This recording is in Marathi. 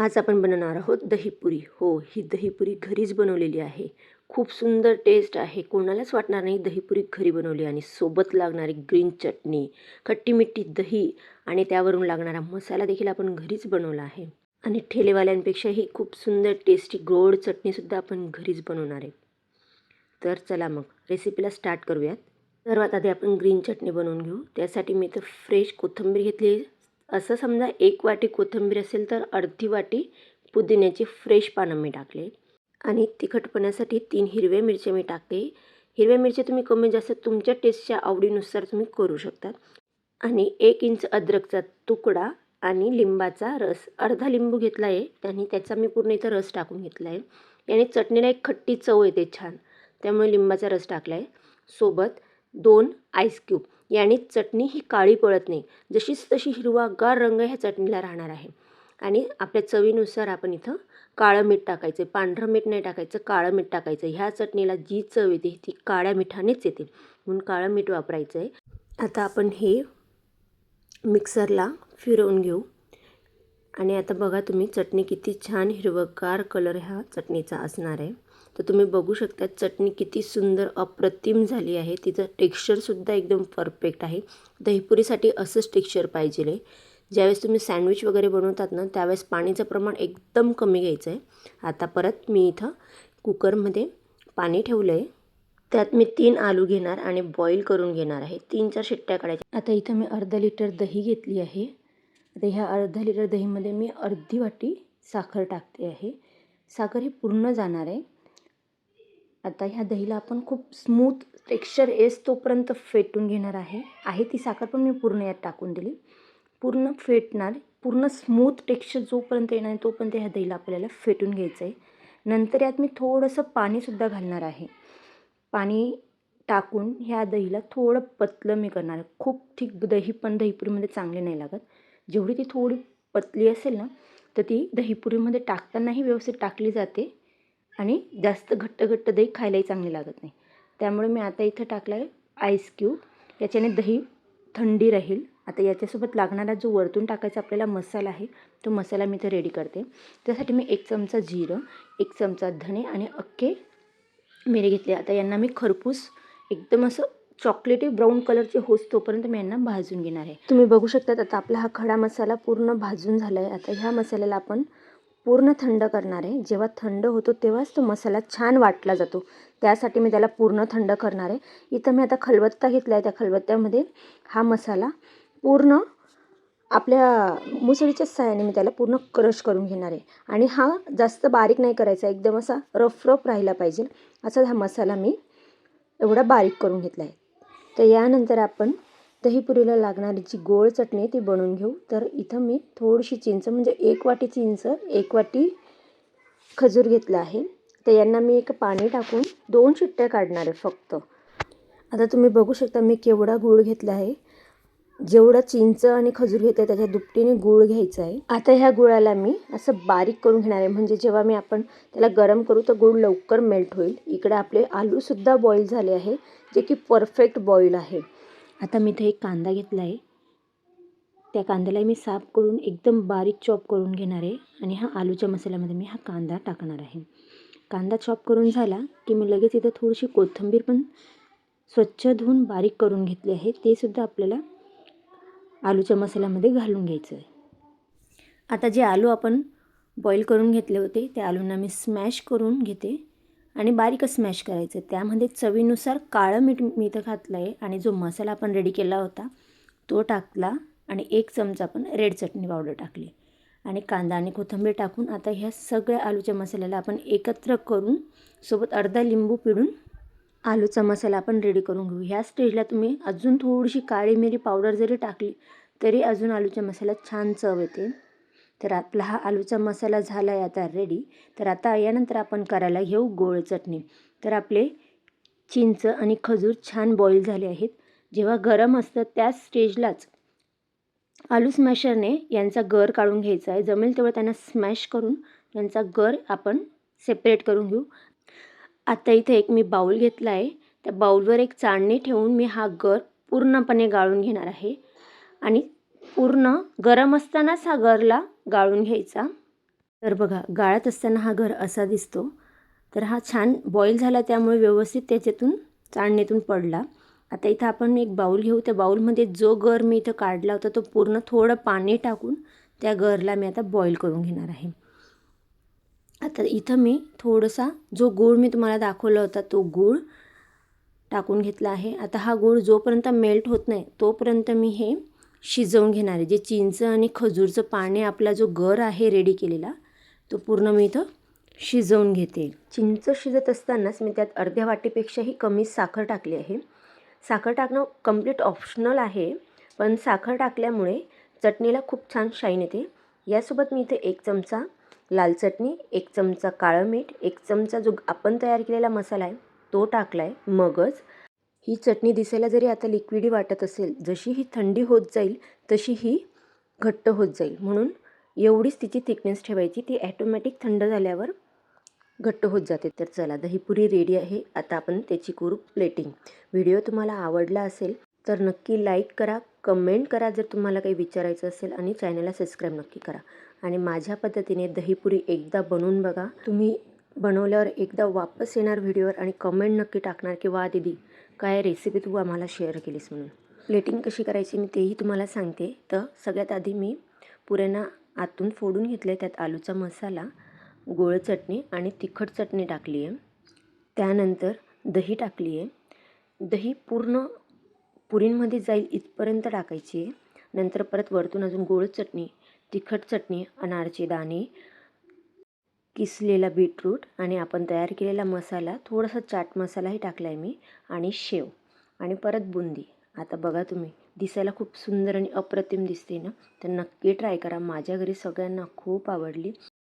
आज आपण बनवणार आहोत दहीपुरी. हो ही दहीपुरी घरीच बनवलेली आहे. खूप सुंदर टेस्ट आहे. कोणालाच वाटणार नाही दहीपुरी घरी बनवली आणि सोबत लागणारी ग्रीन चटणी खट्टी मिठी दही आणि त्यावरून लागणारा मसाला देखील आपण घरीच बनवला आहे. आणि ठेलेवाल्यांपेक्षाही खूप सुंदर टेस्टी गोड चटणीसुद्धा आपण घरीच बनवणार आहे. तर चला मग रेसिपीला स्टार्ट करूयात. सर्वात आधी आपण ग्रीन चटणी बनवून घेऊ. त्यासाठी मी तर फ्रेश कोथिंबीर घेतली असं समजा एक वाटी कोथिंबीर असेल तर अर्धी वाटी पुदिन्याची फ्रेश पानं मी टाकले. आणि तिखटपणासाठी तीन हिरव्या मिरच्या मी टाकते. हिरव्या मिरच्या तुम्ही कमी जास्त तुमच्या टेस्टच्या आवडीनुसार तुम्ही करू शकता. आणि एक इंच अद्रकचा तुकडा आणि लिंबाचा रस. अर्धा लिंबू घेतला आहे आणि त्याचा मी पूर्ण इथं रस टाकून घेतला आहे याने चटणीला एक खट्टी चव येते छान. त्यामुळे लिंबाचा रस टाकला आहे सोबत दोन आईस क्यूब याने चटणी ही काळी पडत नाही. जशीच तशी हिरवागार रंग ह्या चटणीला राहणार आहे. आणि आपल्या चवीनुसार आपण इथं काळं मीठ टाकायचं पांढरं मीठ नाही टाकायचं काळं मीठ टाकायचं. ह्या चटणीला जी चव येते ती काळ्या मिठानेच येते. म्हणून काळं मीठ वापरायचं आहे आता आपण हे मिक्सरला फिरवून घेऊ. आणि आता बघा तुम्ही चटणी किती छान हिरवगार कलर ह्या चटणीचा असणार आहे. तर तुम्ही बघू शकता चटणी किती सुंदर अप्रतिम झाली आहे. तिचं टेक्स्चरसुद्धा एकदम परफेक्ट आहे. दहीपुरीसाठी असंच टेक्स्चर पाहिजे आहे ज्यावेळेस तुम्ही सँडविच वगैरे बनवतात ना त्यावेळेस पाणीचं प्रमाण एकदम कमी घ्यायचं आहे आता परत मी इथं कुकरमध्ये पाणी ठेवलं आहे त्यात मी तीन आलू घेणार आणि बॉईल करून घेणार आहे. तीन चार शिट्ट्या काढायच्या. आता इथं मी अर्धा लिटर दही घेतली आहे. आता ह्या अर्धा लिटर दहीमध्ये मी अर्धी वाटी साखर टाकते आहे. साखर ही पूर्ण जाणार आहे. आता ह्या दहीला आपण खूप स्मूथ टेक्स्चर येस तोपर्यंत फेटून घेणार आहे. आहे ती साखर पण मी पूर्ण यात टाकून दिली. पूर्ण फेटणार पूर्ण स्मूथ टेक्स्चर जोपर्यंत येणार आहे तोपर्यंत ह्या दहीला आपल्याला फेटून घ्यायचं आहे. नंतर यात मी थोडंसं पाणीसुद्धा घालणार आहे. पाणी टाकून ह्या दहीला थोडं पतलं मी करणार आहे. खूप ठीक दही पण दहीपुरीमध्ये चांगले नाही लागत. जेवढी ती थोडी पतली असेल ना तर ती दहीपुरीमध्ये टाकतानाही व्यवस्थित टाकली जाते. आणि जास्त घट्ट घट्ट दही खायलाही चांगली लागत नाही. त्यामुळे मी आता इथं टाकलं आहे आईस क्यूब याच्याने दही थंडी राहील. आता याच्यासोबत लागणारा जो वरतून टाकायचा आपल्याला मसाला आहे तो मसाला मी इथं रेडी करते. त्यासाठी मी एक चमचा जिरं एक चमचा धणे आणि अख्खे मिरे घेतले. आता यांना मी खरपूस एकदम असं चॉकलेटी ब्राऊन कलरचे होस तोपर्यंत मी यांना भाजून घेणार आहे. तुम्ही बघू शकता आता आपला हा खडा मसाला पूर्ण भाजून झाला आहे आता ह्या मसाल्याला आपण पूर्ण थंड करणार आहे. जेव्हा थंड होतो तेव्हाच तो मसाला छान वाटला जातो. त्यासाठी मी त्याला पूर्ण थंड करणार आहे. इथं मी आता खलबत्ता घेतला आहे. त्या खलबत्त्यामध्ये हा मसाला पूर्ण आपल्या मुसळीच्या सहाय्याने मी त्याला पूर्ण क्रश करून घेणार आहे. आणि हा जास्त बारीक नाही करायचा. एकदम असा रफ रफ राहिला पाहिजे. असा हा मसाला मी एवढा बारीक करून घेतला आहे. तर यानंतर आपण दहीपुरीला लागणारी जी गोड चटणी आहे ती बनवून घेऊ. तर इथं मी थोडीशी चिंच म्हणजे एक वाटी चिंच एक वाटी खजूर घेतला आहे. तर यांना मी एक पाणी टाकून दोन शिट्ट्या काढणार आहे फक्त. आता तुम्ही बघू शकता मी केवढा गूळ घेतला आहे. जेवढा चिंच आणि खजूर घेते त्याच्या दुपटीने गूळ घ्यायचा आहे. आता ह्या गुळाला मी असं बारीक करून घेणार आहे. म्हणजे जेव्हा मी आपण त्याला गरम करू तर गूळ लवकर मेल्ट होईल. इकडे आपले आलूसुद्धा बॉईल झाले आहे जे की परफेक्ट बॉईल आहे. आता मी इथं एक कांदा घेतला आहे. त्या कांद्याला मी साफ करून एकदम बारीक चॉप करून घेणार आहे आणि हा आलूच्या मसाल्यामध्ये मी हा कांदा टाकणार आहे. कांदा चॉप करून झाला की मी लगेच इथं थोडीशी कोथिंबीर पण स्वच्छ धुवून बारीक करून घेतली आहे. ते सुद्धा आपल्याला आलूच्या मसाल्यामध्ये घालून घ्यायचं आहे. आता जे आलू आपण बॉईल करून घेतले होते त्या आलूंना मी स्मॅश करून घेते. आणि बारीकच स्मॅश करायचं. त्यामध्ये चवीनुसार काळं मीठ मी इथं घातलं आहे आणि जो मसाला आपण रेडी केला होता तो टाकला आणि एक चमचा आपण रेड चटणी पावडर टाकली. आणि कांदा आणि कोथिंबीर टाकून आता ह्या सगळ्या आलूच्या मसाल्याला आपण एकत्र करून सोबत अर्धा लिंबू पिळून आलूचा मसाला आपण रेडी करून घेऊ. ह्या स्टेजला तुम्ही अजून थोडीशी काळी मिरी पावडर जरी टाकली तरी अजून आलूच्या मसाल्यात छान चव येते. तर आपला हा आलूचा मसाला झाला आहे आता रेडी तर आता यानंतर आपण करायला घेऊ गोळ चटणी. तर आपले चिंच आणि खजूर छान बॉईल झाले आहेत. जेव्हा गरम असतं त्याच स्टेजलाच आलू स्मॅशरने यांचा गर काढून घ्यायचा आहे. जमेल तेवढं त्यांना स्मॅश करून यांचा गर आपण सेपरेट करून घेऊ. आता इथे एक मी बाऊल घेतला आहे. त्या बाऊलवर एक चाळणी ठेवून मी हा गर पूर्णपणे गाळून घेणार आहे. आणि पूर्ण गरम असतानाच हा गरला गाळून घ्यायचा. तर बघा गाळत असताना हा घर असा दिसतो. तर हा छान बॉईल झाला त्यामुळे व्यवस्थित त्याच्यातून चाळणीतून पडला. आता इथं आपण एक बाऊल घेऊ. त्या बाऊलमध्ये जो गर मी इथं काढला होता तो पूर्ण थोडं पाणी टाकून त्या गरला मी आता बॉईल करून घेणार आहे. आता इथं मी थोडासा जो गूळ मी तुम्हाला दाखवला होता तो गूळ टाकून घेतला आहे. आता हा गूळ जोपर्यंत मेल्ट होत नाही तोपर्यंत मी हे शिजवून घेणार. आहे जे चिंच आणि खजूरचं पाणी आपला जो गर आहे रेडी केलेला तो पूर्ण मी इथं शिजवून घेते. चिंच शिजत असतानाच मी त्यात अर्ध्या वाटीपेक्षाही कमी साखर टाकली आहे. साखर टाकणं कंप्लीट ऑप्शनल आहे पण साखर टाकल्यामुळे चटणीला खूप छान शाईन येते. यासोबत मी इथे एक चमचा लाल चटणी एक चमचा काळं मीठ एक चमचा जो आपण तयार केलेला मसाला आहे तो टाकला आहे मगच ही चटणी दिसायला जरी आता लिक्विडी वाटत असेल जशी ही थंडी होत जाईल तशी ही घट्ट होत जाईल. म्हणून एवढीच तिची थिकनेस ठेवायची ती ॲटोमॅटिक थंड झाल्यावर घट्ट होत जाते. तर चला दहीपुरी रेडी आहे. आता आपण त्याची करू प्लेटिंग व्हिडिओ तुम्हाला आवडला असेल तर नक्की लाईक करा कमेंट करा जर तुम्हाला काही विचारायचं असेल आणि चॅनलला सबस्क्राईब नक्की करा. आणि माझ्या पद्धतीने दहीपुरी एकदा बनवून बघा. तुम्ही बनवल्यावर एकदा वापस येणार व्हिडिओवर आणि कमेंट नक्की टाकणार की वा दिदी काय रेसिपी तू आम्हाला शेअर केलीस म्हणून? प्लेटिंग कशी करायची मी तेही तुम्हाला सांगते. तर सगळ्यात आधी मी पुऱ्यांना आतून फोडून घेतले त्यात आलूचा मसाला गोळ चटणी आणि तिखट चटणी टाकली आहे त्यानंतर दही टाकली आहे दही पूर्ण पुरींमध्ये जाईल इथपर्यंत टाकायची. आहे नंतर परत वरतून अजून गोळ चटणी तिखट चटणी अनारचे दाणे किसलेला बीटरूट आणि आपण तयार केलेला मसाला थोडासा चाट मसालाही टाकला आहे मी आणि शेव आणि परत बुंदी. आता बघा तुम्ही दिसायला खूप सुंदर आणि अप्रतिम दिसते ना? तर नक्की ट्राय करा. माझ्या घरी सगळ्यांना खूप आवडली.